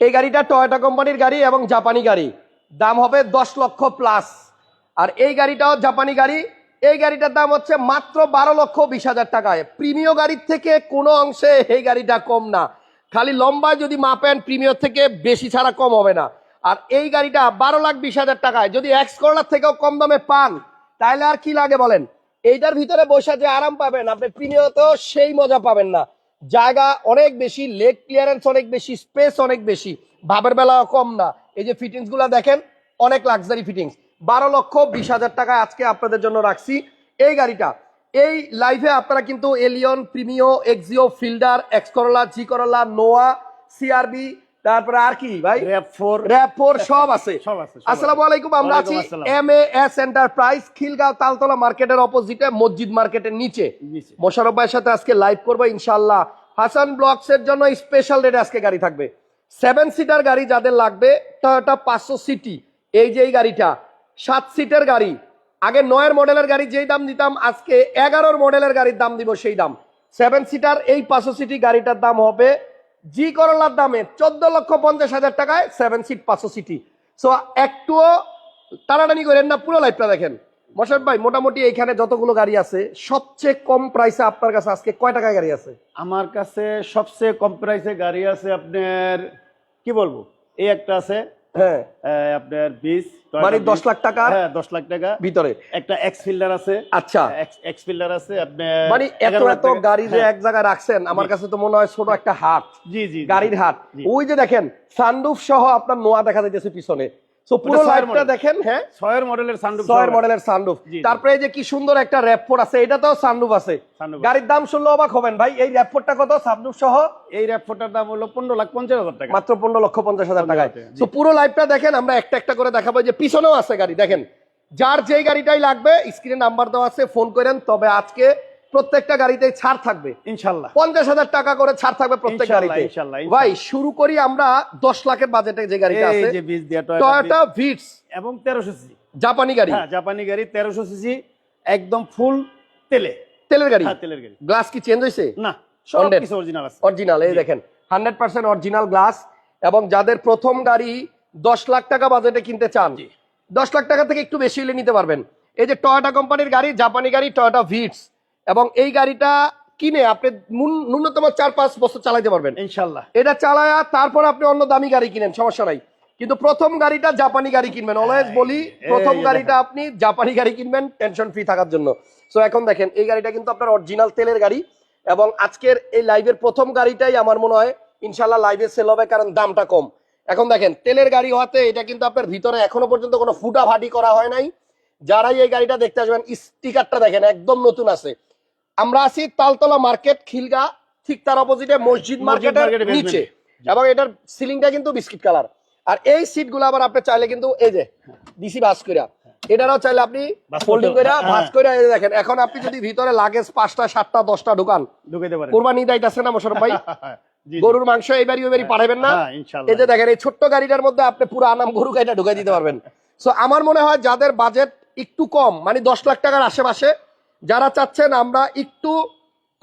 এই গাড়িটা টয়োটা কোম্পানির গাড়ি এবং জাপানি গাড়ি। দাম হবে দশ লক্ষ প্লাস আর এই গাড়িটাও জাপানি গাড়ি। এই গাড়িটার দাম হচ্ছে মাত্র বারো লক্ষ বিশ হাজার টাকায়। প্রিমিয় গাড়ির থেকে কোনো অংশে এই গাড়িটা কম না। খালি লম্বায় যদি মাপেন প্রিমিয়র থেকে বেশি ছাড়া কম হবে না। আর এই গাড়িটা বারো লাখ বিশ হাজার টাকায়। যদি এক্স করলার থেকেও কম দামে পান তাহলে আর কি লাগে বলেন? এইটার ভিতরে বসে যে আরাম পাবেন, আপনি প্রিমিয়তেও সেই মজা পাবেন না। জায়গা অনেক বেশি লেগ ক্লিয়ারেন্স অনেক বেশি, স্পেস অনেক বেশি ভাবের বেলাও কম না। এই যে ফিটিংসগুলা দেখেন, অনেক লাক্সারি ফিটিংস বারো লক্ষ বিশ হাজার টাকা আজকে আপনাদের জন্য রাখছি। এই গাড়িটা, এই লাইফে আপনারা কিন্তু Allion Premio Axio Fielder X Corolla G Corolla Noah CRV তারপরে আর কি ভাই? র্যাপ ফোর র্যাপ ফোর সব আছে। সব আছে, আসসালামু আলাইকুম আমরা আছি M A S enterprise Khilgaon Taltala মার্কেটের অপোজিটে মসজিদ মার্কেটের নিচে। মোশারফ ভাইয়ের সাথে আজকে লাইভ করব ইনশাল্লাহ হাসান ব্লগস এর জন্য স্পেশাল রেটে আজকে গাড়ি থাকবে। সেভেন সিটার গাড়ি যাদের লাগবে টয়োটা পাঁচশো সিটি। এই যে এই গাড়িটা সাত সিটের গাড়ি। আগে নয়ের মডেলের গাড়ি যেই দাম দিতাম আজকে এগারোর মডেলের গাড়ির দাম দিব সেই দাম। সেভেন সিটার এই পাঁচশো সিটি গাড়িটার দাম হবে জি করলার দামে চোদ্দ লক্ষ পঞ্চাশ হাজার টাকায় সেভেন সিট পাঁচশো সিটি সো একটুও টানাটানি করেন না, পুরো লাইফটা দেখেন। মশার ভাই, মোটামুটি এইখানে যতগুলো গাড়ি আছে, সবচেয়ে কম প্রাইসে আপনার কাছে আজকে কয় টাকায় গাড়ি আছে? আমার কাছে সবচেয়ে কম প্রাইসে গাড়ি আছে আপনার, কি বলব? এই একটা আছে হ্যাঁ। আপনার বিশ মানে দশ লাখ টাকা হ্যাঁ দশ লাখ টাকা। ভিতরে। একটা এক্স ফিল্ডার আছে। আচ্ছা। এক্স ফিল্ডার আছে আপনার মানে এত এত গাড়ি যে হ্যাঁ, এক জায়গায় রাখছেন আমার কাছে তো মনে হয় ছোট একটা হাট। জি জি জি। গাড়ির হাট। ওই যে দেখেন সানরুফ সহ আপনার নোয়া দেখা যাইতেছে পিছনে। সো পুরো ছয়ের দেখেন হ্যাঁ? ছয়ের মডেলের সানরুফ ছয়ের মডেলের সানরুফ জি, জি। তারপরে এই যে কি সুন্দর একটা র্যাপফোর আছে এটাতেও সানরুফ আছে। গাড়ির দাম শুনলে অবাক হবেন ভাই এই র্যাপফোরটা কত? সানরুফ সহ? এই দাম হলো লাখ পঞ্চাশ হাজার টাকা। মাত্র পনেরো লক্ষ পঞ্চাশ হাজার টাকায়। পুরো দেখেন আমরা একটা একটা করে দেখাবো। যে পিছনেও আছে গাড়ি দেখেন। যার যেই গাড়িটাই লাগবে স্ক্রিনে নাম্বার দেওয়া আছে ফোন করেন। তবে আজকে প্রত্যেকটা গাড়িতে ছাড় থাকবে। ইনশাল্লাহ। পঞ্চাশ হাজার টাকা করে ছাড় থাকবে প্রত্যেক গাড়িতে। ভাই শুরু করি আমরা দশ লাখের বাজেটে যে গাড়িটা আছে। টয়োটা ভিটস এবং তেরোশো সিসি জাপানি গাড়ি। হ্যাঁ জাপানি গাড়ি তেরোশো সিসি একদম ফুল তেলে। তেলের গাড়ি? হ্যাঁ তেলের গাড়ি। গ্লাস কি চেঞ্জ হয়েছে? না অরিজিনাল আছে। অরিজিনাল এই দেখেন হান্ড্রেড পার্সেন্ট অরিজিনাল গ্লাস এবং যাদের প্রথম গাড়ি দশ লাখ টাকা বাজেটে কিনতে চান। দশ লাখ টাকা থেকে একটু বেশি হলে নিতে পারবেন। এই যে টয়োটা কোম্পানির গাড়ি জাপানি গাড়ি টয়োটা ভিটস এবং এই গাড়িটা কিনে আপনি ন্যূনতম চার পাঁচ বছর চালাইতে পারবেন। ইনশাল্লাহ এটা চালায়া তারপর আপনি অন্য দামি গাড়ি কিনেন সমস্যা নাই। কিন্তু প্রথম গাড়িটা জাপানি গাড়ি কিনবেন। অলওয়েজ বলি প্রথম গাড়িটা আপনি জাপানি গাড়ি কিনবেন টেনশন ফ্রি থাকার জন্য। সো এখন দেখেন এই গাড়িটা কিন্তু আপনার অরিজিনাল তেলের গাড়ি এবং আজকের এই লাইভের প্রথম গাড়িটাই আমার মনে হয় ইনশাল্লাহ লাইভে সেল হবে কারণ দামটা কম। এখন দেখেন তেলের গাড়ি হওয়াতে এটা কিন্তু আপনার ভিতরে এখনও পর্যন্ত কোনো ফুটা ফাটি করা হয় নাই। যারাই এই গাড়িটা দেখতে আসবেন স্টিকারটা দেখেন একদম নতুন আছে। আমরা আছি তালতলা মার্কেট খিলগা ঠিক তার অপোজিটে মসজিদ মার্কেটের মার্কেটের নিচে। এবং এটার সিলিংটা কিন্তু বিস্কিট কালার আর এই সিটগুলো আবার আপনি চাইলে কিন্তু এই যে ডিসি বাস কইরা এটারও চাইলে আপনি ফোল্ডিং কইরা হ্যাঁ। ভাঁজ কইরা এই দেখেন এখন আপনি যদি ভিতরে লাগেজ পাঁচটা সাতটা দশটা ঢুকান ঢুকাইতে পারে কোরবানি দাইতাছে না মোশারফ ভাই। জি, জি। গরুর মাংস এইবারই ওইবারই পাঠাবেন না। হ্যাঁ, এই যে দেখেন এই ছোট্ট গাড়িটার মধ্যে আপনি পুরো আনাম গরু গাড়িটা ঢুকাই দিতে পারবেন। সো আমার মনে হয় যাদের বাজেট একটু কম মানে দশ লাখ টাকার আশেপাশে যারা চাচ্ছেন আমরা একটু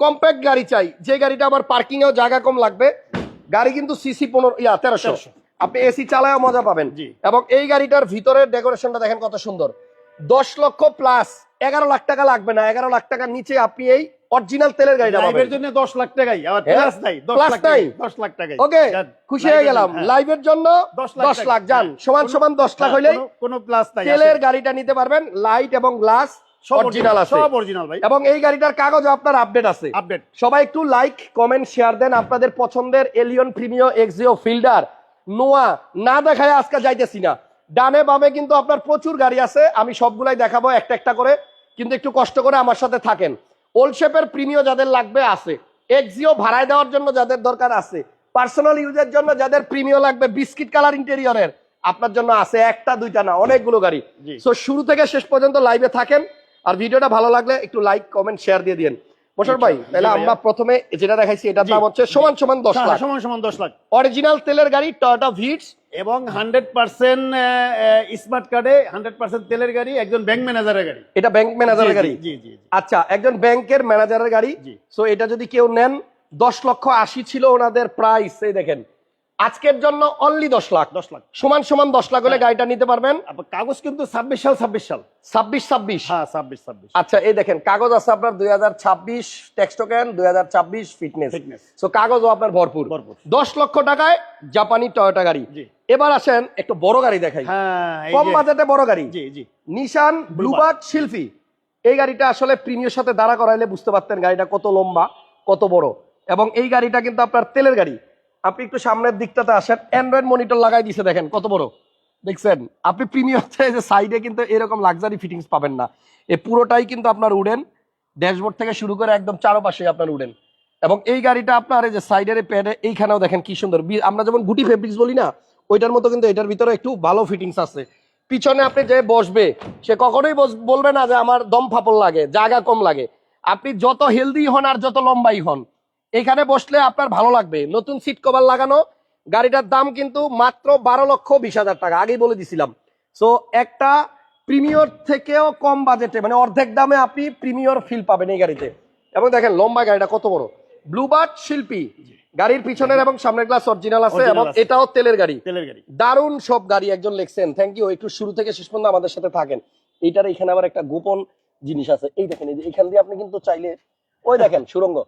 কম্প্যাক্ট গাড়ি চাই যে গাড়িটা আমার পার্কিং এও জায়গা কম লাগবে গাড়ি কিন্তু সিসি পনেরো ইয়া তেরোশো। আপনি এসি চালায় মজা পাবেন। এবং এই গাড়িটার ভিতরের ডেকোরেশনটা দেখেন কত সুন্দর। দশ লক্ষ প্লাস এগারো লাখ টাকা লাগবে না এগারো লাখ টাকার নিচে আপনি এই অরিজিনাল তেলের গাড়িটা পাবেন। জন্য লাখ টাকাই আবার হ্যাঁ? প্লাস নাই লাখ নাই? টাকাই দশ লাখ টাকাই। ওকে খুশি হয়ে গেলাম। জন্য, হ্যাঁ। লাইভের জন্য দশ লাখ লাখ যান। সমান সমান দশ লাখ হ্যাঁ, হইলেই কোনো- প্লাস নাই তেলের গাড়িটা নিতে পারবেন লাইট এবং গ্লাস অরিজিনাল আছে। সব অরিজিনাল ভাই। এবং এই গাড়িটার কাগজ আপনার আপডেট আছে। আপডেট সবাই একটু লাইক কমেন্ট শেয়ার দেন আপনাদের পছন্দের Allion Premio Axio Fielder Noah না দেখায় আজকে যাইতেছি না। ডানে বামে কিন্তু আপনার প্রচুর গাড়ি আছে আমি সবগুলাই দেখাবো একটা একটা করে। কিন্তু একটু কষ্ট করে আমার সাথে থাকেন। ওল্ড শেপের প্রিমিও যাদের লাগবে আছে। এক্সিও ভাড়ায় দেওয়ার জন্য যাদের দরকার আছে। পার্সোনাল ইউজের জন্য যাদের প্রিমিও লাগবে বিস্কিট কালার ইন্টেরিয়রের আপনার জন্য আছে একটা দুইটা না অনেকগুলো গাড়ি। সো শুরু থেকে শেষ পর্যন্ত লাইভে থাকেন। আর ভিডিওটা ভালো লাগলে একটু লাইক কমেন্ট শেয়ার দিয়ে দিন মোশার ভাই তাহলে আমরা প্রথমে যেটা দেখাইছি এটার দাম হচ্ছে সমান সমান দশ হ্যাঁ, লাখ। সমান সমান দশ লাখ। অরিজিনাল তেলের গাড়ি টয়োটা ভিটস এবং হান্ড্রেড পার্সেন্ট স্মার্ট কার্ডে হান্ড্রেড পার্সেন্ট তেলের গাড়ি একজন ব্যাংক ম্যানেজারের গাড়ি। এটা ব্যাংক ম্যানেজারের গাড়ি? জি জি জি। আচ্ছা একজন ব্যাংকের ম্যানেজারের গাড়ি। সো এটা যদি কেউ নেন দশ লক্ষ আশি ছিল ওনাদের প্রাইস এই দেখেন। আজকের জন্য অনলি দশ লাখ। দশ লাখ। সমান সমান দশ লাখ হলে গাড়িটা নিতে পারবেন? কাগজ কিন্তু ছাব্বিশ সাল ছাব্বিশ সাল। ছাব্বিশ ছাব্বিশ। হ্যাঁ ছাব্বিশ ছাব্বিশ। আচ্ছা এই দেখেন কাগজ আছে আপনার দুই হাজার ছাব্বিশ ট্যাক্স টোকেন দুই হাজার ছাব্বিশ ফিটনেস। সো কাগজও আপনার ভরপুর। ভরপুর। দশ লক্ষ টাকায় জাপানি টয়োটা গাড়ি। এবার আসেন একটু বড় গাড়ি দেখাই। হ্যাঁ কম বাজেটে বড় গাড়ি। জি জি। নিশান ব্লুবার্ড শিল্পী এই গাড়িটা আসলে প্রিমিয়র সাথে দাঁড়া করাইলে বুঝতে পারতেন গাড়িটা কত লম্বা কত বড়। এবং এই গাড়িটা কিন্তু আপনার তেলের গাড়ি। আপনি একটু সামনের দিকটাতে আসেন। অ্যান্ড্রয়েড মনিটর লাগাই দিছে দেখেন, কত বড়। দেখছেন? আপনি প্রিমিয়ার যে সাইডে কিন্তু এরকম লাক্সারি ফিটিংস পাবেন না। এই পুরোটাই কিন্তু আপনার উডেন। ড্যাশবোর্ড থেকে শুরু করে একদম চারপাশে আপনার উডেন। এবং এই গাড়িটা আপনার এই যে সাইডের প্যাডে এইখানেও দেখেন কি সুন্দর। আমরা যেমন গুটি ফেব্রিক্স বলি না, ওইটার মতো কিন্তু এটার ভিতরে একটু ভালো ফিটিংস আছে। পিছনে আপনি যে বসবে, সে কখনোই বলবে না যে আমার দম ফাপল লাগে, জায়গা কম লাগে। আপনি যত হেলদি হন আর যত লম্বাই হন এখানে বসলে আপনার ভালো লাগবে। নতুন সিট কভার লাগানো গাড়িটার দাম কিন্তু মাত্র বারো লক্ষ বিশ হাজার টাকা আগেই বলে দিছিলাম। সো একটা প্রিমিয়র থেকেও কম বাজেটে মানে অর্ধেক দামে আপনি প্রিমিয়র ফিল পাবেন এই গাড়িতে। এবং দেখেন লম্বা গাড়িটা কত বড়। ব্লুবার্ড শিল্পী গাড়ির পিছনের এবং সামনের গ্লাস অরিজিনাল আছে এবং এটাও তেলের গাড়ি। তেলের গাড়ি। দারুণ সব গাড়ি একজন লিখছেন। থ্যাংক ইউ একটু শুরু থেকে শেষ পর্যন্ত আমাদের সাথে থাকেন। এটার এখানে আবার একটা গোপন জিনিস আছে। এই দেখেন এই যে এখান দিয়ে আপনি কিন্তু চাইলে ওই দেখেন সুরঙ্গ।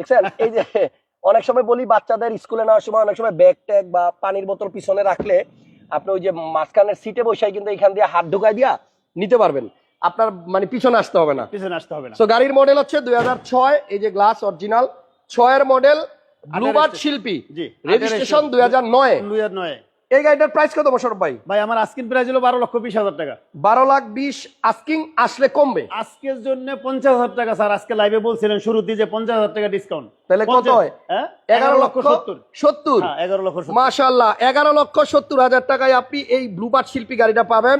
দেখছেন? এই যে অনেক সময় বলি বাচ্চাদের স্কুলে নেওয়ার সময় অনেক সময় ব্যাগ ট্যাগ বা পানির বোতল পিছনে রাখলে আপনি ওই যে মাঝখানের সিটে বসাই কিন্তু এখান দিয়ে হাত ঢুকাই দিয়া নিতে পারবেন। আপনার মানে পিছনে আসতে হবে না। পিছনে আসতে হবে না। তো গাড়ির মডেল হচ্ছে দুই ছয় এই যে গ্লাস অরিজিনাল ছয়ের মডেল ব্লুবার্ড শিল্পী। রেজিস্ট্রেশন দুই হাজার নয়। দুই হাজার নয়। এই গাড়িটার প্রাইস কত বছর ভাই? ভাই আমার আস্কিন প্রাইস হলো বারো লক্ষ বিশ হাজার টাকা। বারো লাখ বিশ আস্কিং আসলে কমবে? আজকের জন্য পঞ্চাশ হাজার টাকা স্যার। আজকে লাইভে বলছিলেন শুরুতে যে পঞ্চাশ হাজার টাকা ডিসকাউন্ট তাহলে কত হয়? হ্যাঁ? এগারো লক্ষ সত্তর। সত্তর। হ্যাঁ এগারো লক্ষ মাশাল্লাহ এগারো লক্ষ সত্তর হাজার টাকায় আপনি এই ব্লুবার্ড শিল্পী গাড়িটা পাবেন।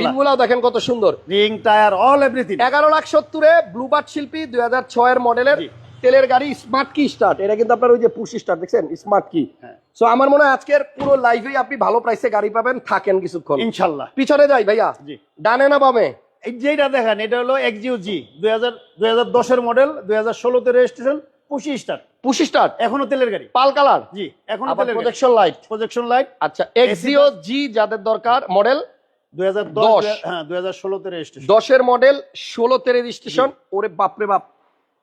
রিমগুলাও দেখেন কত সুন্দর। রিং টায়ার অল এভরিথিং এগারো লাখ সত্তরে ব্লুবার্ড শিল্পী দুই হাজার ছয়ের মডেলের তেলের গাড়ি স্মার্ট কি স্টার্ট এটা কিন্তু আপনার ওই যে পুশ স্টার্ট দেখছেন? স্মার্ট কি হ্যাঁ। সো আমার মনে হয় আজকের পুরো লাইভেই আপনি ভালো প্রাইসে গাড়ি পাবেন থাকেন কিছুক্ষণ। ইনশাল্লাহ। পিছনে যাই ভাইয়া। জি। ডানে না বামে? এই যেটা দেখেন এটা হলো এক্সিউ জি দুই হাজার দুই হাজার দশের মডেল দুই হাজার ষোলোতে রেজিস্ট্রেশন পঁচিশ স্টার পুশ স্টার্ট এখনও তেলের গাড়ি। Pearl colour? জি এখনও তেলের প্রজেকশন লাইট প্রজেকশন লাইট আচ্ছা এক্সিও জি যাদের দরকার মডেল দুই হাজার দশ। দশ। হ্যাঁ দশের মডেল ষোলোতে রেজিস্ট্রেশন ওরে বাপরে বাপ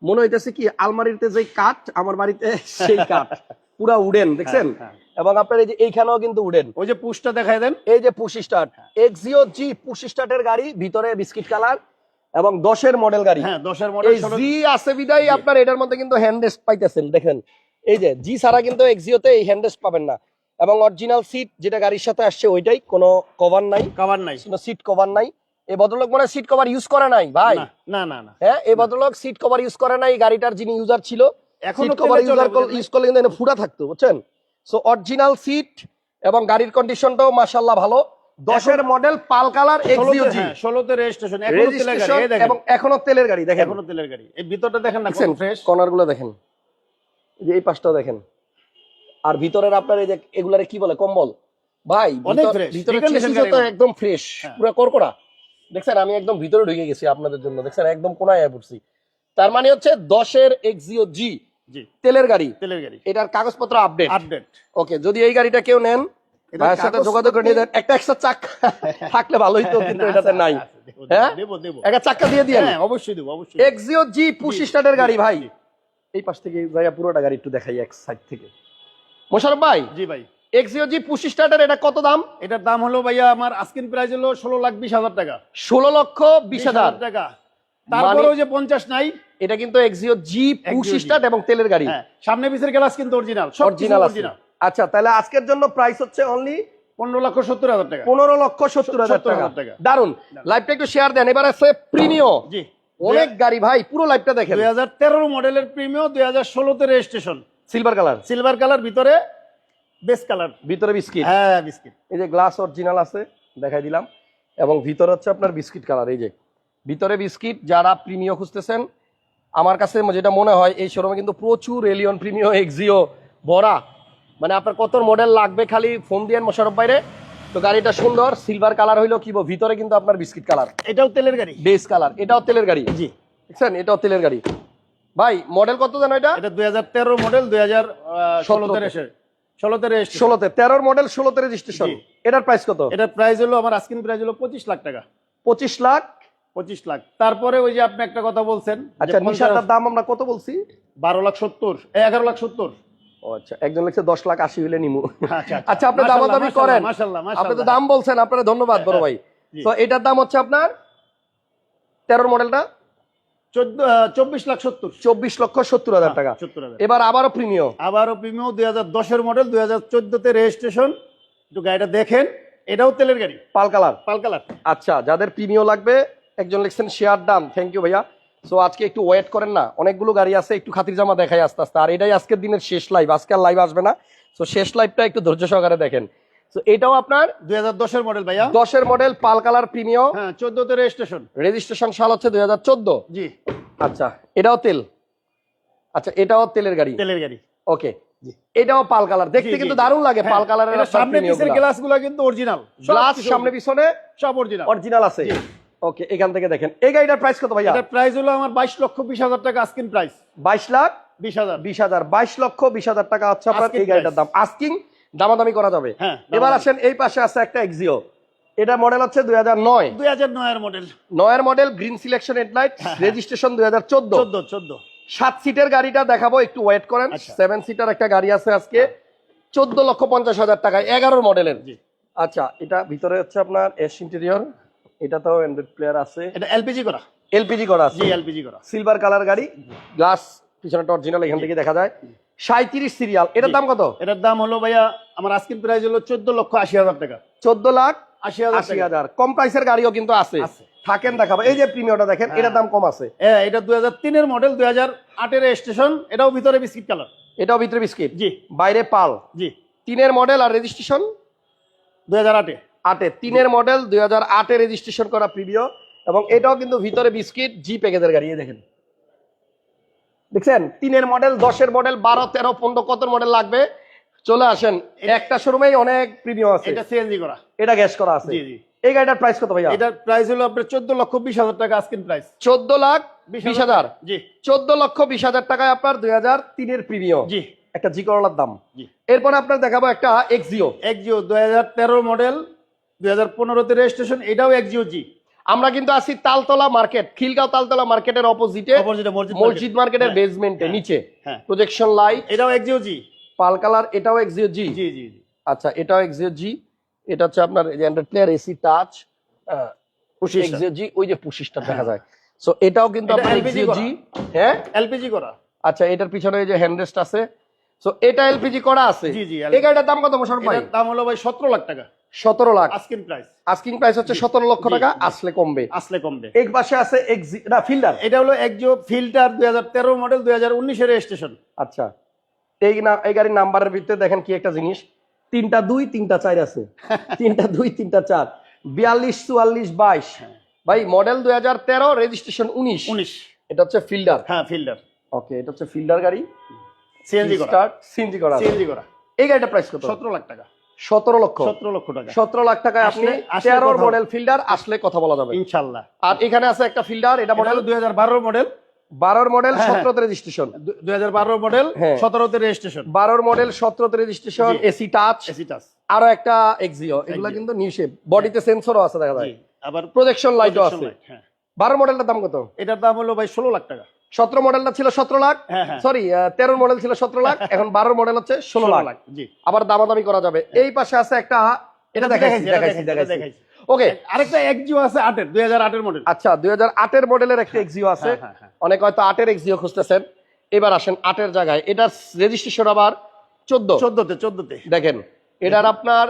মনে হইতেছে কি আলমারিতে যে কাঠ আমার বাড়িতে সেই কাঠ। পুরা উডেন দেখছেন? হ্যাঁ, এবং আপনার এই যে এইখানেও কিন্তু উডেন। ওই যে পুশটা দেখাই দেন। এই যে push start Axio G push স্টার্টের গাড়ি ভিতরে বিস্কিট কালার এবং দশের মডেল গাড়ি। হ্যাঁ দশের মডেল এই জি আছে বিদায় আপনার এটার মধ্যে কিন্তু হ্যান্ডরেস্ট পাইতেছেন দেখেন। এই যে জি ছাড়া কিন্তু এক্সিওতে এই হ্যান্ডরেস্ট পাবেন না। এবং অরিজিনাল সিট যেটা গাড়ির সাথে আসছে ওইটাই কোনো কভার নাই। কভার নাই। কোনো সিট কভার নাই। এই ভদ্রলোক মনে সিট কভার ইউজ করে নাই ভাই? না, না না হ্যাঁ এই ভদ্রলোক সিট কভার ইউজ করে নাই গাড়িটার যিনি ইউজার ছিল সিট কভার ইউজার? ইউজ করলে কিন্তু ফুটা থাকতো বুঝছেন? সো অরিজিনাল সিট এবং গাড়ির কন্ডিশনটাও মাশাআল্লাহ ভালো। দশের মডেল পাল কালার ষোলোতে হ্যাঁ, রেজিস্ট্রেশন এবং এখনও তেলের গাড়ি দেখেন। এখনও তেলের গাড়ি। এই ভিতরটা দেখেন না ফ্রেশ কর্নারগুলো দেখেন। যে এই পাশটাও দেখেন। আর ভিতরের আপনার এই যে এগুলারে কি বলে? কম্বল। ভাই ভিতর- তো একদম ফ্রেশ হ্যাঁ। পুরো কড়কড়া। দেখছেন? আমি একদম ভিতরে ঢুকে গেছি আপনাদের জন্য। দেখছেন? একদম কোনায় পড়ছি। তার মানে হচ্ছে দশের এক্সিও জি জি। তেলের গাড়ি? তেলের গাড়ি। এটার কাগজপত্র আপডেট আপডেট ওকে যদি এই গাড়িটা কেউ নেন ভাইয়ের সাথে যোগাযোগ করে নিয়ে একটা এক্সট্রা চাক্কা থাকলে ভালোই তো কিন্তু এটাতে নাই। হ্যাঁ? একটা দিয়ে দিয়ে হ্যাঁ অবশ্যই দেবো অবশ্যই এক্সিও জি পুশ স্টার্টের গাড়ি ভাই। এই পাশ থেকে ভাইয়া পুরোটা গাড়ি একটু দেখাই এক সাইড থেকে। মোশারফ ভাই জি ভাই। এক্সিও জি পুশ স্টার্টের এটা কত দাম? এটার দাম হলো ভাইয়া আমার আস্কিন প্রাইস হলো ষোলো লাখ বিশ হাজার টাকা। ষোলো লক্ষ বিশ হাজার। টাকা। তারপরে মানে- ওই যে পঞ্চাশ নাই। এটা কিন্তু এক্সিও জি পুশ স্টার্ট এবং তেলের গাড়ি। হ্যাঁ সামনে পিছের গ্লাস কিন্তু অরিজিনাল অরিজিনাল অরিজিনাল আচ্ছা তাহলে আজকের জন্য প্রাইস হচ্ছে অনলি পনেরো লক্ষ সত্তর হাজার টাকা। পনেরো লক্ষ সত্তর হাজার টাকা। টাকা। দারুণ লাইভটা একটু শেয়ার দেন। এবার আছে প্রিমিও জি। অনেক গাড়ি ভাই পুরো লাইভটা দেখেন। দুই হাজার তেরো মডেলের প্রিমিয়াম দুই হাজার ষোলোতে registration silver colour silver colour ভিতরে বেস কালার ভিতরে বিস্কিট হ্যাঁ বিস্কিট এই যে গ্লাস অরিজিনাল আছে দেখাই দিলাম। এবং ভিতরে হচ্ছে আপনার বিস্কিট কালার এই যে। ভিতরে বিস্কিট যারা প্রিমিও খুঁজতেছেন আমার কাছে যেটা মনে হয় এই শোরুমে কিন্তু প্রচুর এলিয়ন প্রিমিও এক্সিও ভরা। মানে আপনার কত মডেল লাগবে খালি ফোন দিয়েন মোশারফ বাইরে তো গাড়িটা সুন্দর সিলভার কালার হইল কি ভিতরে কিন্তু আপনার বিস্কিট কালার এটাও তেলের গাড়ি? বেস কালার এটাও তেলের গাড়ি। জি। দেখছেন? এটাও তেলের গাড়ি। ভাই মডেল কত জানো এটা? এটা দুই হাজার তেরো মডেল দুই হাজার ষোলোতে। ষোলোতে ষোলোতে তেরোর মডেল ষোলোতে রেজিস্ট্রেশন। এটার প্রাইস কত? এটার প্রাইস হলো আমার আস্কিন প্রাইস হলো পঁচিশ লাখ টাকা। পঁচিশ লাখ পঁচিশ লাখ। তারপরে ওই যে আপনি একটা কথা বলছেন আচ্ছা নিশাটার দাম আমরা কত বলছি? বারো লাখ সত্তর এগারো লাখ সত্তর। আচ্ছা একজন লিখছে দশ লাখ আশি হইলে নিমু। আচ্ছা আচ্ছা। আপনি দামাদামি করেন আপনি তো দাম বলছেন আপনার ধন্যবাদ বড় ভাই। তো এটার দাম হচ্ছে আপনার তেরোর মডেলটা? চব্বিশ লাখ সত্তর। চব্বিশ লক্ষ সত্তর হাজার টাকা। এবার আবারও প্রিমিয়ম। আবারও প্রিমিয়াম দুই হাজার দশের মডেল দুই হাজার চোদ্দতে রেজিস্ট্রেশন। একটু গাড়িটা দেখেন এটাও তেলের গাড়ি। Pearl colour. Pearl colour. আচ্ছা যাদের প্রিমিয়ম লাগবে একজন লিখছেন শেয়ার দাম থ্যাংক ইউ ভাইয়া। সো আজকে একটু ওয়েট করেন না অনেকগুলো গাড়ি আছে একটু খাতির জামা দেখাই আস্তে আস্তে। আর এটাই আজকের দিনের শেষ লাইভ আজকে আর লাইভ আসবে না। সো শেষ লাইভটা একটু ধৈর্য সহকারে দেখেন। তো এটাও আপনার দুই হাজার দশের মডেল ভাইয়া। দশের মডেল পাল কালার প্রিমিয়ম হ্যাঁ চোদ্দতে রেজিস্ট্রেশন রেজিস্ট্রেশন সাল হচ্ছে দুই হাজার চোদ্দ? জি। আচ্ছা এটাও তেল? আচ্ছা এটাও তেলের গাড়ি? তেলের গাড়ি। ওকে এটাও পাল কালার। দেখতে কিন্তু। দারুণ লাগে হ্যাঁ, পাল কালারের সামনে পিছের গ্লাসগুলো কিন্তু অরিজিনাল গ্লাস সামনে পিছনে সব অরিজিনাল অরিজিনাল আছে। ওকে এখান থেকে দেখেন। এই গাড়িটার প্রাইস কত ভাইয়া? প্রাইস হলো আমার বাইশ লক্ষ বিশ হাজার টাকা আস্কিন প্রাইস বাইশ লাখ বিশ হাজার। বিশ হাজার বাইশ লক্ষ বিশ হাজার টাকা হচ্ছে আপনার এই গাড়িটার দাম। আস্কিং দামাদামি করা যাবে। হ্যাঁ, এবার আসেন এই পাশে আছে একটা এক্সিও এটা মডেল হচ্ছে দুই হাজার নয়। দুই হাজার নয়ের মডেল গ্রিন সিলেকশন হেডলাইট হ্যাঁ, রেজিস্ট্রেশন দুই হাজার চোদ্দ। চোদ্দ চোদ্দ। সাত সিটের গাড়িটা দেখাবো একটু ওয়েট করেন। আচ্ছা। সেভেন সিটার একটা গাড়ি আছে আজকে। চোদ্দ লক্ষ পঞ্চাশ হাজার টাকায় এগারোর মডেলের জি। আচ্ছা এটা ভিতরে হচ্ছে আপনার এস ইন্টেরিয়র এটাতেও অ্যান্ড্রয়েড প্লেয়ার আছে। এটা এলপিজি করা? এলপিজি করা আছে। জি এলপিজি করা। সিলভার কালার গাড়ি গ্লাস পিছনেটা অরিজিনাল এখান থেকে দেখা যায়। সাঁত্রিশ সিরিয়াল এটার দাম কত? এটার দাম হলো ভাইয়া আমার আস্কিন প্রাইস হলো চোদ্দ লক্ষ আশি হাজার টাকা। চোদ্দ লাখ আশি হাজার আশি হাজার। কম প্রাইসের গাড়িও কিন্তু আছে। আছে। থাকেন দেখাবো। এই যে প্রিমিয়মটা দেখেন হ্যাঁ। এটার দাম কম আছে। হ্যাঁ এটা দুই হাজার তিনের মডেল দুই হাজার আটের স্টেশন এটাও ভিতরে বিস্কিট কালার এটাও ভিতরে বিস্কিট জি। বাইরে পাল। জি। তিনের মডেল আর রেজিস্ট্রেশন দুই হাজার আটে। আটে। তিনের মডেল দুই হাজার আটে রেজিস্ট্রেশন করা প্রিভিও এবং এটাও কিন্তু ভিতরে বিস্কিট জি প্যাকেজের গাড়ি দেখেন। দেখছেন? তিনের মডেল দশের মডেল বারো তেরো পনেরো কত মডেল লাগবে? চলে আসেন একটা শোরুমেই অনেক প্রিমিয়াম আছে। এটা সিএনজি করা। এটা গ্যাস করা আছে। জি জি। এই গাড়িটার প্রাইস কত ভাইয়া? এটার প্রাইস হলো আপনার চোদ্দ লক্ষ বিশ হাজার টাকা আস্কিন প্রাইস চোদ্দ লাখ বিশ হাজার জি। চোদ্দ লক্ষ বিশ হাজার টাকায় আপনার দুই হাজার তিনের প্রিমিয়াম জি। একটা জি করলার দাম। জি। এরপর আপনার দেখাবো একটা এক্সিও এক্সিও দুই হাজার তেরো মডেল দুই হাজার পনেরোতে রেজিস্ট্রেশন এটাও এক্সিও জি। আমরা কিন্তু আছি তালতলা মার্কেট খিলগাঁও তালতলা মার্কেটের অপোজিটে মসজিদ মার্কেটের হ্যাঁ, বেসমেন্টে হ্যাঁ, নিচে। হ্যাঁ। প্রজেকশন লাইট এটাও এক্সিও জি। পাল কালার এটাও এক্সিও জি? জি আচ্ছা এটাও এক্সিও জি। এটা হচ্ছে আপনার অ্যান্ড্রয়েড প্লেয়ার এসি টাচ পঁচিশ এক্সিও জি ওই যে পঁচিশটা দেখা যায়। সো এটাও কিন্তু আপনার LPG এক্সিও করা। জি। হ্যাঁ? এলপিজি করা। আচ্ছা এটার পিছনে এই যে হ্যান্ডরেস্ট আছে। সো এটা এলপিজি করা আছে? জি, জি, এই গাড়িটার দাম কত মোশারফ ভাই? দাম হলো ভাই সতেরো লাখ টাকা। সতেরো lakh. Asking price asking price হচ্ছে সতেরো লক্ষ টাকা আসলে কমবে। আসলে কমবে। এক পাশে আছে এক্সি না ফিল্ডার এটা হলো একজো ফিল্টার দুই হাজার তেরো মডেল দুই হাজার উনিশের রেজিস্ট্রেশন আচ্ছা। এই না এই গাড়ির নাম্বারের ভিতরে দেখেন কি একটা জিনিস। তিনটা দুই তিনটা চার আছে। তিনটা দুই তিনটা চার। বিয়াল্লিশ চুয়াল্লিশ বাইশ। ভাই মডেল দুই হাজার তেরো রেজিস্ট্রেশন উনিশ। উনিশ। এটা হচ্ছে ফিল্ডার হ্যাঁ ফিল্ডার ওকে এটা হচ্ছে ফিল্ডার গাড়ি। সিএনজি করা। সিএনজি করা। সিএনজি করা। এই গাড়িটা প্রাইস কত? সতেরো লাখ টাকা। সতেরো লক্ষ। সতেরো লক্ষ টাকা। সতেরো লাখ টাকায় আপনি তেরোর মডেল ফিল্ডার আসলে কথা বলা যাবে। ইনশাল্লাহ। আর এখানে আছে একটা ফিল্ডার এটা মডেল মডেল দুই হাজার বারো মডেল বারোর মডেল হ্যাঁ, হ্যাঁ। সতেরোতে রেজিস্ট্রেশন দুই হাজার বারো মডেল হ্যাঁ। সতেরোতে রেজিস্ট্রেশন বারোর model সতেরোতে registration AC touch AC touch আরও একটা এক্সিও এগুলো কিন্তু নিউ শেপ বডিতে সেন্সরও আছে দেখা যায়। আবার প্রজেকশন লাইটও আছে। হ্যাঁ। বারো মডেলটার দাম কত? এটার দাম হলো ভাই ষোলো লাখ টাকা। সতেরো মডেলটা ছিল সতেরো লাখ। হ্যাঁ হ্যাঁ। সরি তেরো মডেল ছিল সতেরো লাখ এখন বারো মডেল হচ্ছে ষোলো লাখ। আবার দামাদামি করা যাবে। এই পাশে আছে একটা এটা দেখাইছি এটা দেখাইছি। দেখাইছি দেখাইছি। ওকে আরেকটা একজিও আছে আটের দুই হাজার আটের মডেল আচ্ছা দুই হাজার আটের মডেলের একটা এক্সিও আছে। হ্যাঁ, হ্যাঁ, হ্যাঁ। অনেক হয়তো আটের এক্সিও খুঁজতেছেন। এবার আসেন আটের জায়গায়। এটার রেজিস্ট্রেশন আবার চোদ্দ। চোদ্দতে চোদ্দতে। দেখেন এটার আপনার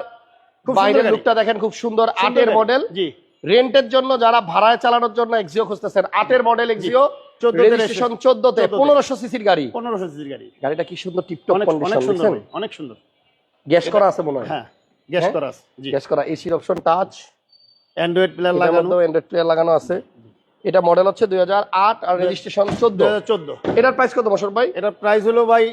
খুব সুন্দর বাইরের। লুকটা দেখেন খুব সুন্দর আটের মডেল রেন্টের জন্য যারা ভাড়ায় চালানোর জন্য এক্সিও খুঁজতেছেন আটের মডেল এক্সিও 14 তে রেজিস্ট্রেশন 14 তে। পনেরোশো সিসির গাড়ি। সিসির গাড়ি। গাড়িটা কি সুন্দর টিপটপ অনেক অনেক সুন্দর অনেক সুন্দর। গ্যাস করা আছে মনে হয়। হ্যাঁ গ্যাস হ্যাঁ? করা আছে জি। গ্যাস করা এসির অপশন টাচ অ্যান্ড্রয়েড প্লেয়ার লাগানো। অ্যান্ড্রয়েড প্লেয়ার লাগানো আছে। এটা মডেল হচ্ছে দুই হাজার আট আর রেজিস্ট্রেশন এটার প্রাইস কত বছর ভাই? এটার প্রাইস হলো ভাই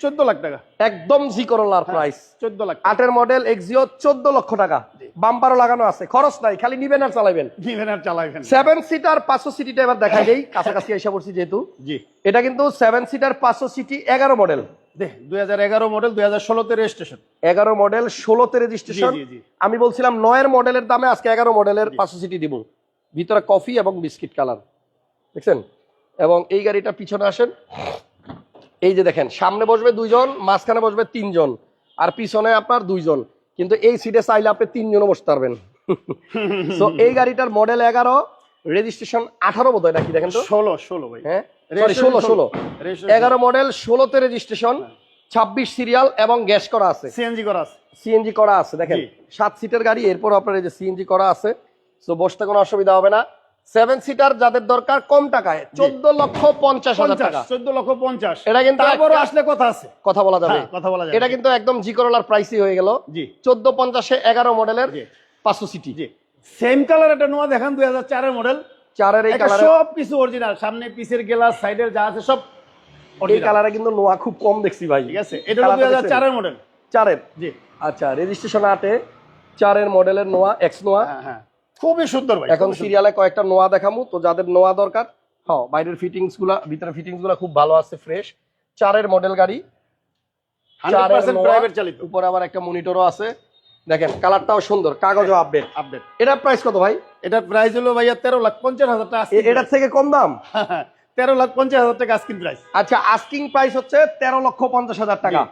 চোদ্দ লাখ টাকা। একদম জি করলার হ্যাঁ। প্রাইস চোদ্দ লাখ আটের মডেল এক্সিও চোদ্দ লক্ষ টাকা। বাম্পারও লাগানো আছে খরচ নাই খালি নিবেন আর চালাবেন নিবেন আর চালাইবেন। সেভেন সিটার পাঁচশো সিটিটা এবার দেখাই দেই কাছাকাছি এসে পড়ছি যেহেতু। জি। এটা কিন্তু সেভেন সিটার পাঁচশো সিটি এগারো model model registration model registration. আমি বলছিলাম নয়ের মডেলের দামে আজকে এগারো মডেলের পাঁচশো সিটি দিব। ভিতরে কফি এবং বিস্কিট কালার দেখছেন? এবং এই গাড়িটা পিছনে আসেন। এই যে দেখেন সামনে বসবে দুইজন মাঝখানে বসবে তিনজন আর পিছনে আপনার দুইজন। কিন্তু এই সিটে চাইলে আপনি তিনজনও বসতে পারবেন। তো এই গাড়িটার মডেল এগারো রেজিস্ট্রেশন আঠারো বোধ হয় নাকি দেখেন তো? ষোলো ষোলো ভাই। হ্যাঁ? সরি ষোলো ষোলো। এগারো মডেল ষোলোতে রেজিস্ট্রেশন ছাব্বিশ সিরিয়াল এবং গ্যাস করা আছে। সিএনজি করা আছে। সিএনজি করা আছে দেখেন। সাত সিটের গাড়ি এরপর আপনার এই যে সিএনজি করা আছে। তো বসতে কোনো অসুবিধা হবে না। সেভেন সিটার যাদের দরকার কম টাকায় চোদ্দ লক্ষ পঞ্চাশ হাজার টাকা। চোদ্দ লক্ষ পঞ্চাশ। এটা কিন্তু আসলে কথা আছে। কথা বলা যাবে। হ্যাঁ, কথা বলা যাবে। এটা কিন্তু একদম জি করলার প্রাইসই হয়ে গেল। জি। চোদ্দ পঞ্চাশে এগারো মডেলের পাঁচশো সিটি। জি। সেম কালার একটা নোয়া দেখান দুই হাজার চারের মডেল চারের এই কালারে সব কিছু অরিজিনাল সামনে পিসের গ্লাস সাইডের যা আছে সব এই। কালারে কিন্তু নোয়া খুব কম দেখছি ভাই। ঠিক আছে? এটা দুই হাজার চারের মডেল চারের। জি। আচ্ছা রেজিস্ট্রেশন আটে চারের মডেলের নোয়া এক্স নোয়া। হ্যাঁ হ্যাঁ। খুবই সুন্দর ভাই এখন সিরিয়ালে কয়েকটা নোয়া দেখামু তো যাদের নোয়া দরকার হ্যাঁ বাইরের ফিটিংসগুলা ভিতরে ফিটিংসগুলা খুব ভালো আছে ফ্রেশ চারের মডেল গাড়ি 100% প্রাইভেট চালিত। উপরে আবার একটা মনিটরও আছে। দেখেন কালারটাও সুন্দর কাগজও আপডেট আপডেট এটার প্রাইস কত ভাই? এটার প্রাইস হলো ভাইয়া তেরো লাখ পঞ্চাশ হাজার টাকা এটার থেকে কম দাম? তেরো লাখ পঞ্চাশ হাজার টাকা আস্কিন প্রাইস আচ্ছা আস্কিং প্রাইস হচ্ছে তেরো লক্ষ পঞ্চাশ হাজার টাকা।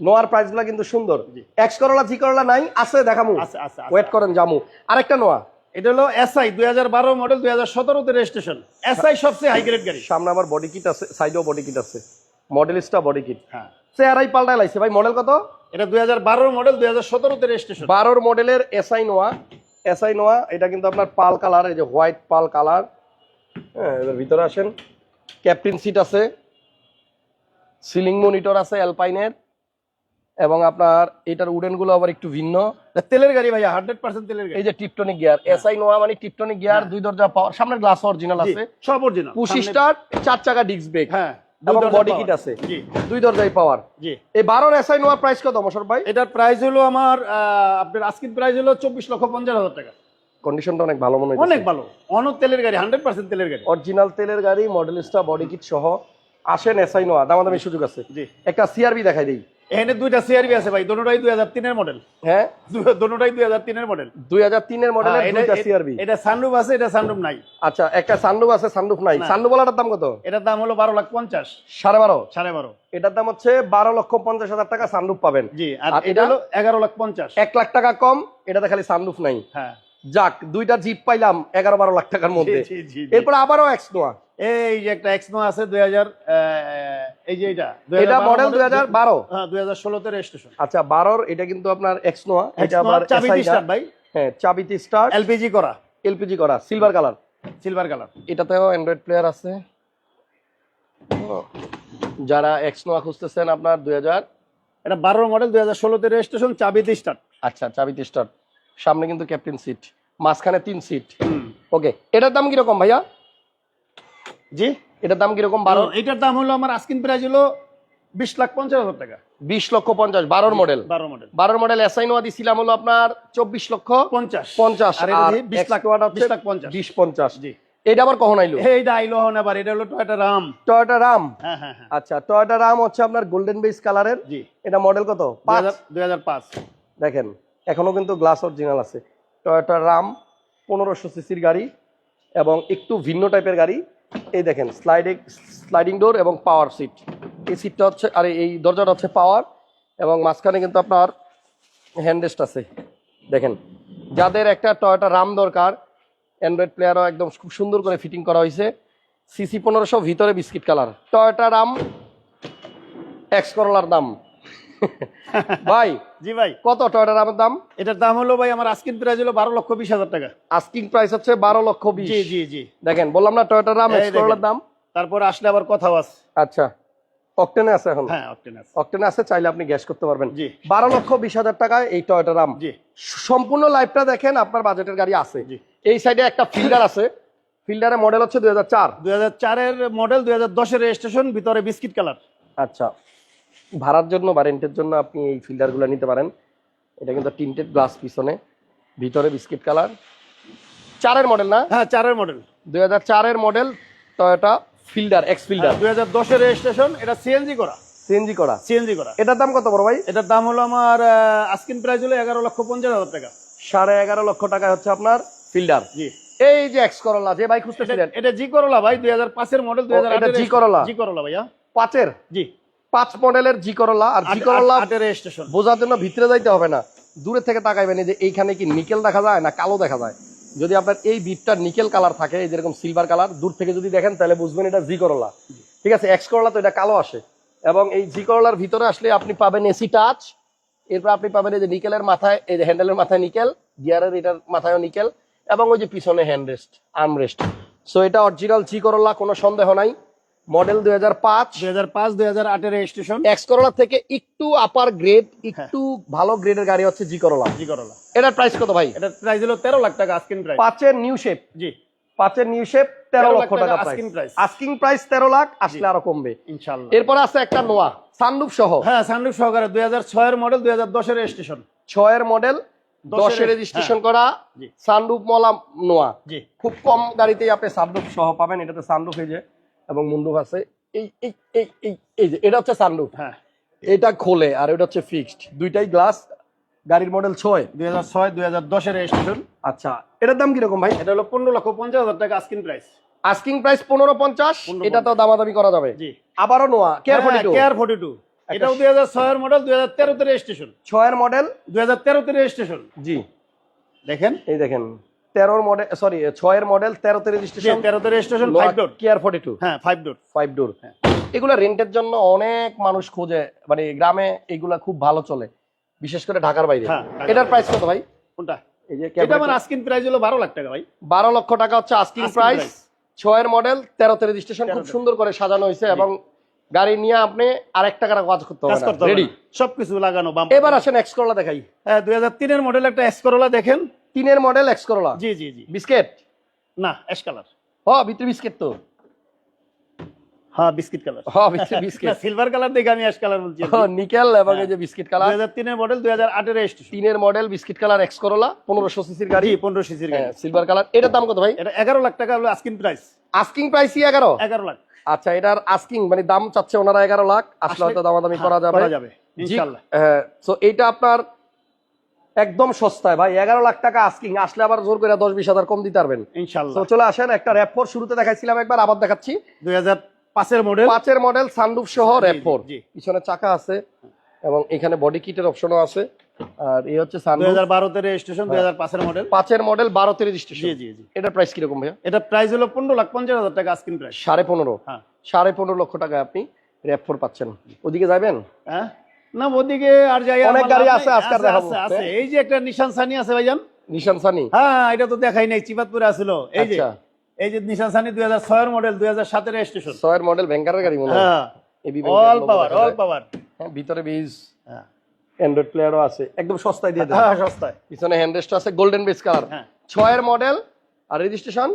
নোয়ার প্রাইসগুলা কিন্তু সুন্দর। এক্স করলা জি করলা নাই আছে দেখামু। আছে। ওয়েট করেন জামু। আরেকটা নোয়া। এটা হলো এসআই দুই হাজার বারো মডেল দুই হাজার সতেরোতে রেজিস্ট্রেশন এসআই সবচেয়ে হাই গ্রেড গাড়ি। সামনে আমার বডি কিট আছে সাইডেও বডি কিট আছে। মডেলিস্টা বডি কিট হ্যাঁ। চেয়ারাই পাল্টাই লাইছে। ভাই মডেল কত? এটা দুই হাজার বারো মডেল দুই হাজার সতেরোতে রেজিস্ট্রেশন বারোর মডেলের এসআই নোয়া। এসআই নোয়া এটা কিন্তু আপনার পাল কালার এই যে হোয়াইট পাল কালার। হ্যাঁ এবার ভিতরে আসেন। ক্যাপ্টেন সিট আছে। সিলিং মনিটর আছে অ্যালপাইনের এবং আপনার এটার উডেনগুলো আবার একটু ভিন্ন। তেলের গাড়ি ভাইয়া হান্ড্রেড পার্সেন্ট তেলের গাড়ি। এই যে টিপটনিক গিয়ার এসআই নোয়া মানে টিপটনিক গিয়ার হ্যাঁ। দুই দরজা পাওয়ার সামনের গ্লাস অরিজিনাল আছে। সব অরিজিনাল পুশি স্টার্ট চার চাকা ডিস্ক ব্রেক হ্যাঁ এবং বডি কিট আছে। দুই দরজায় পাওয়ার জি। এই বারোর এসআই নোয়ার প্রাইস কত মশর ভাই? এটার প্রাইস হলো আমার আপনার আজকের প্রাইস হলো চব্বিশ লক্ষ পঞ্চাশ হাজার টাকা। কন্ডিশনটা অনেক ভালো মনে হয় অনেক ভালো। অনেক তেলের গাড়ি হান্ড্রেড পার্সেন্ট তেলের গাড়ি। অরিজিনাল তেলের গাড়ি মডেলিস্টা বডি কিট সহ আসেন এসআই নোয়া দামাদামি সুযোগ আছে। একটা সিআরবি দেখাই দিই। এখানে দুইটা সিআরবি আছে ভাই দোনোটাই মডেল হ্যাঁ? দোনোটাই মডেল মডেলের দুইটা সিআরবি এটা সানরুফ আছে এটা সানরুফ নাই। আচ্ছা একটা সানরুফ আছে সানরুফ নাই। সানরুফ ওয়ালাটার দাম কত? এটার দাম হলো বারো লাখ পঞ্চাশ। সাড়ে বারো? সাড়ে বারো। এটার দাম হচ্ছে বারো লক্ষ পঞ্চাশ হাজার টাকা সানরুফ পাবেন। জি আর এটা? হলো এগারো লাখ পঞ্চাশ। এক লাখ টাকা কম এটাতে খালি সানরুফ নাই। হ্যাঁ। যাক দুইটা জিপ পাইলাম এগারো বারো লাখ টাকার মধ্যে। এরপর আবারও এক্স নোয়া এই যে একটা এক্সনো আছে দুই হাজার এই যে এটা এটা মডেল দুই হাজার বারো। হ্যাঁ দুই হাজার ষোলোতে রেজিস্ট্রেশন আচ্ছা বারোর এটা কিন্তু আপনার এক্স নোয়া এটা আবার। স্টার্ট ভাই। হ্যাঁ স্টার্ট এলপিজি করা। এলপিজি করা সিলভার কালার সিলভার কালার এটাতেও অ্যান্ড্রয়েড প্লেয়ার আছে। যারা এক্স নোয়া খুঁজতেছেন আপনার দুই হাজার এটা বারো মডেল দুই হাজার ষোলোতে রেজিস্ট্রেশন চাবিতে স্টার্ট আচ্ছা চাবিতে স্টার্ট সামনে কিন্তু ক্যাপ্টেন সিট মাঝখানে তিন সিট ওকে এটার দাম কীরকম ভাইয়া? জি? এটার দাম কীরকম বারো? এটার দাম হলো আমার আস্কিন প্রাইস হলো বিশ লাখ পঞ্চাশ হাজার টাকা। বিশ লক্ষ পঞ্চাশ বারোর মডেল বারো মডেল বারোর মডেল এসআই নোয়া দিছিলাম হলো আপনার চব্বিশ লক্ষ পঞ্চাশ। পঞ্চাশ বিশ লাখ বিশ বিশ লাখ পঞ্চাশ। বিশ পঞ্চাশ জি। এটা আবার কখন আইলো? এইটা আইলো হন আবার এটা হলো টয়টা রাম টয়োটা রাম হ্যাঁ হ্যাঁ হ্যাঁ। আচ্ছা টয়োটা রাম হচ্ছে আপনার গোল্ডেন বেস কালারের জি। এটা মডেল কত? পাঁচ? দুই হাজার পাঁচ। দেখেন এখনও কিন্তু গ্লাস অরিজিনাল আছে। টয়োটা রাম পনেরোশো সিসির গাড়ি এবং একটু ভিন্ন টাইপের গাড়ি। এই দেখেন স্লাইডিং স্লাইডিং ডোর এবং পাওয়ার সিট এই সিটটা হচ্ছে, আর এই দরজাটা হচ্ছে পাওয়ার এবং মাঝখানে কিন্তু আপনার হ্যান্ডেস্ট আছে। দেখেন, যাদের একটা টয়োটা রাম দরকার অ্যান্ড্রয়েড প্লেয়ারও একদম খুব সুন্দর করে ফিটিং করা হয়েছে। সিসি পনেরোশো ভিতরে biscuit colour Toyota Raum X করলার দাম। ভাই জি ভাই। কত টয়োটা আমার দাম? এটার দাম হলো ভাই আমার আস্কিন প্রাইস হলো বারো লক্ষ বিশ হাজার টাকা। আস্কিং প্রাইস হচ্ছে বারো লক্ষ বিশ। জি জি জি। দেখেন বললাম না টয়োটা রাম এই এক্স করলার দেখেন। দাম? তারপর আসলে আবার কথাও আছে। আচ্ছা অকটেনে আছে এখন? হ্যাঁ অক্টেন আছে। অকটেনে আছে চাইলে আপনি গ্যাস করতে পারবেন। জি। বারো লক্ষ বিশ হাজার টাকায় এই টয়োটা রাম জি। সম্পূর্ণ লাইফটা দেখেন আপনার বাজেটের গাড়ি আছে। জি। এই সাইডে একটা ফিল্ডার আছে। ফিল্ডারের মডেল হচ্ছে দুই হাজার চার। দুই হাজার চারের মডেল দুই হাজার দশের রেজিস্ট্রেশন ভিতরে বিস্কিট কালার আচ্ছা। ভাড়ার জন্য বা রেন্টের জন্য আপনি এই ফিল্ডারগুলো নিতে পারেন। এটা কিন্তু টিন্টেড গ্লাস পিছনে ভিতরে বিস্কিট কালার চারের মডেল না? হ্যাঁ চারের মডেল দুই হাজার চারের model Toyota Fielder X Fielder দুই হাজার দশের রেজিস্ট্রেশন এটা সিএনজি করা। সিএনজি করা। সিএনজি করা। এটার দাম কত বড় ভাই? এটার দাম হলো আমার আস্কিন প্রাইস হলো এগারো লক্ষ পঞ্চাশ হাজার টাকা। সাড়ে এগারো লক্ষ টাকা হচ্ছে আপনার ফিল্ডার জি। এই যে এক্স করলা যে বাইক খুঁজতেছিলেন। এটা জি করলা ভাই দুই হাজার পাঁচের মডেল দুই হাজার G করলা? জি করলা ভাইয়া। পাঁচের? জি। পাঁচ মডেলের জি করলা আর জি করলা বোঝার জন্য ভিতরে যাইতে হবে না। দূরে থেকে তাকাইবেন যে এইখানে কি নিকেল দেখা যায় না কালো দেখা যায়? যদি আপনার এই বিটটা নিকেল কালার থাকে এই যেরকম সিলভার কালার দূর থেকে যদি দেখেন তাহলে বুঝবেন এটা জি করলা। ঠিক আছে এক্স করলা তো এটা কালো আসে। এবং এই জি করলার ভিতরে আসলে আপনি পাবেন এসি টাচ এরপর আপনি পাবেন এই যে নিকেলের মাথায় এই যে হ্যান্ডেলের মাথায় নিকেল গিয়ারের এটার মাথায়ও নিকেল এবং ওই যে পিছনে hand rest arm rest so এটা অরিজিনাল জি করলা কোনো সন্দেহ নাই। মডেল দুই হাজার পাঁচ দুই হাজার পাঁচ দুই হাজার আটের রেজিস্ট্রেশন এক্স করলা থেকে একটু আপার গ্রেড একটু ভালো গ্রেডের গাড়ি হচ্ছে জি করলা জি করলা এটার প্রাইস কত ভাই? এটার প্রাইস হলো তেরো লাখ টাকা আস্কিন প্রাইস পাঁচের নিউ শেপ জি। পাঁচের নিউ শেপ তেরো লক্ষ টাকা প্রাইস আস্কিং প্রাইস তেরো লাখ আসলে আরও কমবে। ইনশাল্লাহ এরপর আছে একটা নোয়া সানরুফ সহ। হ্যাঁ সানরুফ সহকারে দুই হাজার ছয়ের মডেল দুই হাজার দশের রেজিস্ট্রেশন ছয়ের মডেল দশের রেজিস্ট্রেশন করা। সানরুফ মলা নোয়া খুব কম গাড়িতেই আপনি সানরুফ সহ পাবেন। এটাতে সানরুফ এই যে এবং মুন্ডুফ আছে। এই এই এই এই এই যে এটা হচ্ছে সানরুফ হ্যাঁ। এটা খোলে আর এটা হচ্ছে ফিক্সড দুইটাই গ্লাস গাড়ির মডেল ছয়। দুই হাজার ছয় দুই হাজার দশের রেজিস্ট্রেশন আচ্ছা এটার দাম কীরকম ভাই? এটা হলো পনেরো লক্ষ পঞ্চাশ হাজার টাকা আস্কিন প্রাইস আস্কিং প্রাইস পনেরো পঞ্চাশ এটা তো দামাদামি করা যাবে। আবারও Noah KR forty two KR forty two এটাও দুই হাজার ছয়ের মডেল দুই হাজার তেরোতে রেজিস্ট্রেশন ছয়ের মডেল দুই হাজার তেরোতে রেজিস্ট্রেশন জি। দেখেন। এই দেখেন। তেরোর মডেল সরি ছয়ের মডেল তেরোতে রেজিস্ট্রেশন তেরোতে registration five door KR forty two হ্যাঁ ফাইভ ডোর ফাইভ ডোর হ্যাঁ। এগুলো রেন্টের জন্য অনেক মানুষ খোঁজে মানে গ্রামে এগুলা খুব ভালো চলে বিশেষ করে ঢাকার বাইরে। হ্যাঁ, এটার প্রাইস কত ভাই? কোনটা? এই যে এটা আমার আস্কিন প্রাইস হলো বারো লাখ টাকা ভাই। বারো লক্ষ টাকা হচ্ছে আস্কিং Asking প্রাইস ছয়ের মডেল তেরোতে রেজিস্ট্রেশন খুব সুন্দর করে সাজানো হয়েছে এবং গাড়ি নিয়ে আপনি আরেক টাকার কাজ করতে হবে রেডি সবকিছু লাগানো এবার আসেন এক্স করলা দেখাই। হ্যাঁ দুই হাজার তিনের মডেল একটা এসকরোলা দেখেন। তিনের model X Corolla G G G. Biscuit? না অ্যাশ কালার। হ ভিতরে বিস্কিট তো। হ্যাঁ বিস্কিট কালার। হ ভিতরে বিস্কিট। সিলভার কালার দেখে আমি অ্যাশ কালার বলছি। নিকেল এবং এই যে বিস্কিট কালার। হাজার তিনের মডেল দুই হাজার আটের রেজিস্ট্রেশন তিনের মডেল বিস্কিট কালার এক্স করলা পনেরোশো সিসির গাড়ি। জি পনেরো সিসির গাড়ি। Silver colour. এটার দাম কত ভাই? এটা এগারো লাখ টাকা হলো আস্কিং প্রাইস আস্কিং প্রাইসই এগারো? এগারো লাখ। আচ্ছা এটার আস্কিং মানে দাম চাচ্ছে ওনারা এগারো লাখ। আসলে হয়তো দামাদামি হ্যাঁ, করা যাবে। করা যাবে ইনশাল্লাহ। সো এইটা আপনার একদম সস্তায়। ভাই এগারো লাখ টাকা আস্কিং আসলে আবার জোর করে দশ বিশ হাজার কম দিতে পারবেন। ইনশাল্লাহ। চলে আসেন একটা র্যাপ ফোর শুরুতে দেখাইছিলাম একবার আবার দেখাচ্ছি। দুই হাজার পাঁচের মডেল পাঁচের মডেল সানরুফ সহ জি, র্যাপ ফোর পিছনে চাকা আছে এবং এখানে বডি কিটের অপশনও আছে। আর এই হচ্ছে সানরুফ হাজার বারোতে রেজিস্ট্রেশন দুই হাজার পাঁচের মডেল পাঁচের মডেল বারোতে জি রেজিস্ট্রেশন জি জি। এটার প্রাইস কীরকম ভাইয়া? এটা প্রাইস হলো পনেরো লাখ পঞ্চাশ হাজার টাকা আস্কিন প্রাইস সাড়ে পনেরো। হ্যাঁ। সাড়ে পনেরো লক্ষ টাকায় আপনি র্যাপ ফোর পাচ্ছেন। ওদিকে যাবেন? হ্যাঁ। না ওদিকে আর যাই অনেক গাড়ি আছে। আজকে দেখাবো। আছে। এই যে একটা নিশান সানি আছে ভাইজান। নিশান সানি? হ্যাঁ এটা তো দেখাই নাই চিপাতপুরে আসলো। এই যে আচ্ছা। এই যে নিশান সানি দুই হাজার ছয়ের মডেল দুই হাজার সাতের রেজিস্ট্রেশন ছয়ের মডেল গাড়ি মনে হয়। অল পাওয়ার অল পাওয়ার ভিতরে বিজ হ্যাঁ। অ্যান্ড্রয়েড প্লেয়ারও আছে। একদম সস্তায় দিয়ে দেন। হ্যাঁ, সস্তায়। পিছনে হ্যান্ডরেস্ট আছে গোল্ডেন বেস কালার হ্যাঁ। ছয়ের মডেল আর রেজিস্ট্রেশন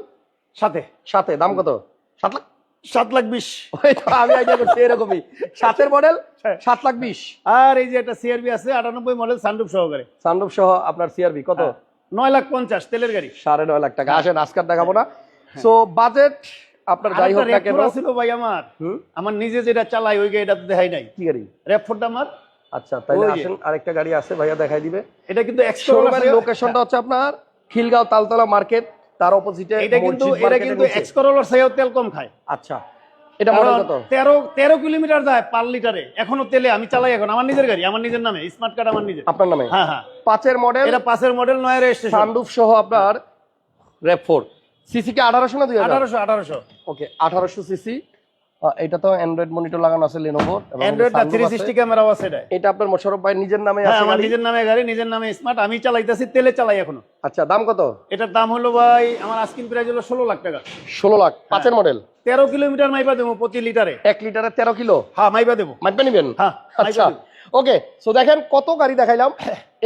সাথে। সাথে দাম কত? সাত লাখ সাত লাখ বিশ। আমি আইডিয়া করছি এরকমই সাতের মডেল হ্যাঁ। সাত লাখ বিশ। আর এই যে একটা সিআরবি আছে আটানব্বই মডেল সানরুফ সহকারে। সানরুফ সহ আপনার সিআরবি কত? হ্যাঁ। নয় লাখ পঞ্চাশ তেলের গাড়ি। সাড়ে নয় লাখ টাকা। আসেন আজকার দেখাবো না। সো বাজেট আপনার যাই হোক না কেন। ছিল ভাই আমার। আমার নিজে যেটা চালাই ওই গাড়িটা তো দেখাই নাই। কি গাড়ি? র্যাপফোর্ডটা আমার। আচ্ছা যে। আসেন আরেকটা গাড়ি আছে ভাইয়া দেখাই দিবে। এটা কিন্তু লোকেশনটা হচ্ছে আপনার খিলগাঁও তালতলা মার্কেট। তার অপোজিটে এটা কিন্তু এটা কিন্তু। এক্সকোরোলার সাইও তেল কম খায়। আচ্ছা এটা মডেল কত? তেরো তেরো কিলোমিটার যায় পার লিটারে। এখনও তেলে আমি চালাই এখন। আমার নিজের গাড়ি আমার নিজের নামে। স্মার্ট কার্ড আমার নিজের। আপনার নামে? হ্যাঁ হ্যাঁ। পাঁচের মডেল এটা পাঁচের মডেল নয় রেজিস্ট্রেশন সানরুফ সহ আপনার র্যাপ 4 সিসি কে আঠারোশো না দুই হাজার? আঠারোশো আঠারোশো। ওকে আঠারোশো সিসি এটা তো অ্যান্ড্রয়েড মনিটর লাগানো আছে লেনোভোর অ্যান্ড্রয়েড না থ্রি সিক্সটি ক্যামেরাও আছে এটা। এটা আপনার ভাই নিজের নামে হ্যাঁ আছে আমার? নিজের নামে গাড়ি নিজের নামে স্মার্ট আমি চালাইতেছি তেলে চালাই এখনও। আচ্ছা দাম কত? এটার দাম হলো ভাই আমার আস্কিন প্রাইস হলো ষোলো লাখ টাকা। ষোলো লাখ পাঁচের মডেল তেরো কিলোমিটার মাইপা দেবো প্রতি লিটারে। এক লিটারে তেরো কিলো? হ্যাঁ মাইপা দেবো। মাপবে নিবেন? হ্যাঁ আচ্ছা ওকে সো দেখেন কত গাড়ি দেখাইলাম।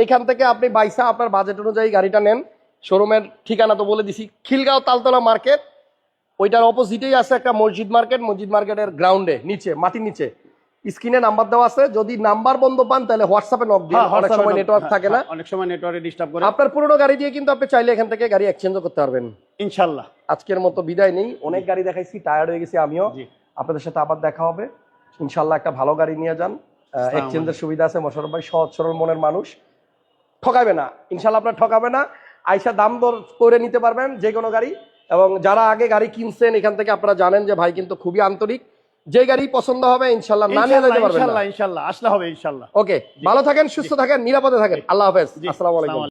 এখান থেকে আপনি বাইসা আপনার বাজেট অনুযায়ী গাড়িটা নেন। শোরুমের ঠিকানা তো বলে দিছি খিলগাঁও তালতলা মার্কেট ওইটার অপোজিটেই আছে একটা মসজিদ মার্কেট মসজিদ মার্কেটের গ্রাউন্ডে নিচে মাটির নিচে। স্ক্রিনে নাম্বার দেওয়া আছে যদি নাম্বার বন্ধ পান তাহলে হোয়াটসঅ্যাপে নক দিন অনেক সময় নেটওয়ার্ক থাকে না। অনেক সময় নেটওয়ার্কে ডিস্টার্ব করে। আপনার পুরোনো গাড়ি দিয়ে কিন্তু আপনি চাইলে এখান থেকে গাড়ি এক্সচেঞ্জও করতে পারবেন। ইনশাল্লাহ। আজকের মতো বিদায় নেই। অনেক গাড়ি দেখাইছি টায়ার্ড হয়ে গেছি আমিও। আপনাদের সাথে আবার দেখা হবে। ইনশাল্লাহ একটা ভালো গাড়ি নিয়ে যান। এক্সচেঞ্জের সুবিধা আছে মোশারফ ভাই সহজ সরল মনের মানুষ। ঠকাবে না। ইনশাল্লাহ আপনার ঠকাবে না। আইসা দাম দর করে নিতে পারবেন যে কোনো গাড়ি। এবং যারা আগে গাড়ি কিনছেন এখান থেকে আপনারা জানেন যে ভাই কিন্তু খুবই আন্তরিক। যে গাড়ি পছন্দ হবে ইনশাল্লাহ না নিয়ে যেতে পারবেন ইনশাল্লাহ ইনশাল্লাহ আসলে হবে ইনশাল্লাহ। ওকে ভালো থাকেন সুস্থ থাকেন নিরাপদে থাকেন। আল্লাহ হাফেজ। আসসালামাইকুম আসসালামু আলাইকুম। আসসালামু